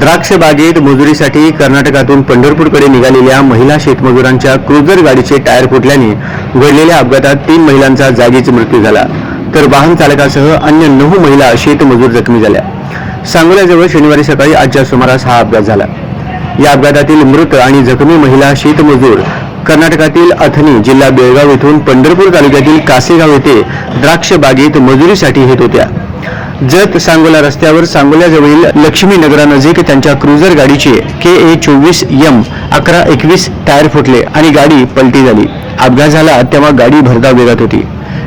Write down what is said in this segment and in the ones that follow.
द्राक्ष बागेत मजुरीसाठी कर्नाटकातून पंढरपूरकडे निघालेल्या महिला शेतमजुरांच्या क्रुझर गाडीचे टायर फुटल्याने घडलेल्या अपघातात तीन महिलांचा जागीच मृत्यू झाला. तर वाहन चालकासह अन्य नऊ महिला शेतमजूर जखमी झाल्या. सांगोल्याजवळ शनिवारी सकाळी आजच्या सुमारास हा अपघात झाला. या अपघातातील मृत आणि जखमी महिला शेतमजूर कर्नाटकातील अथनी जिल्हा बेळगाव येथून पंढरपूर तालुक्यातील कासेगाव येथे द्राक्ष बागेत मजुरीसाठी येत होत्या. जत सांगोला रस्त्यावर सांगोल्याजवळील लक्ष्मी नगरानजीक त्यांच्या क्रुझर गाडीचे के ए चोवीस यम अकरा एकवीस टायर फुटले आणि गाडी पलटी झाली. अपघात झाला तेव्हा गाडी भरधाव वेगात होती.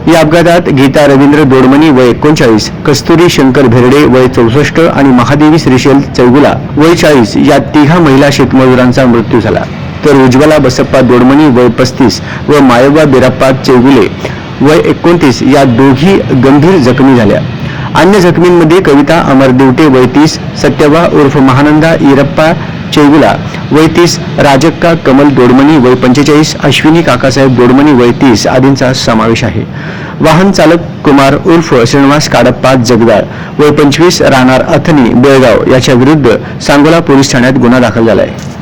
या अपघातात गीता रवींद्र दोडमणी वय एकोणचाळीस कस्तुरी शंकर भेरडे वय चौसष्ट आणि महादेवी श्रीशैल चौगुला वय चाळीस या तिघा महिला शेतमजुरांचा मृत्यू झाला. तर उज्ज्वला बसप्पा दोडमणी वय पस्तीस व मायोबा बिराप्पा चौगुले वय एकोणतीस या दोघी गंभीर जखमी झाल्या. अन्य जखमींमध्ये कविता अमर दिवटे वैतीस सत्यवा उर्फ महानंदा इरप्पा चेगुला वैतीस राजक्का कमल दोडमणी वय पंचेचाळीस अश्विनी काकासाहेब दोडमणी वय तीस आदींचा समावेश आहे. वाहन चालक कुमार उर्फ श्रीनिवास काडप्पा जगदाळ वय पंचवीस राहणार अथनी बेळगाव याच्या विरुद्ध सांगोला पोलीस ठाण्यात गुन्हा दाखल झाला आहे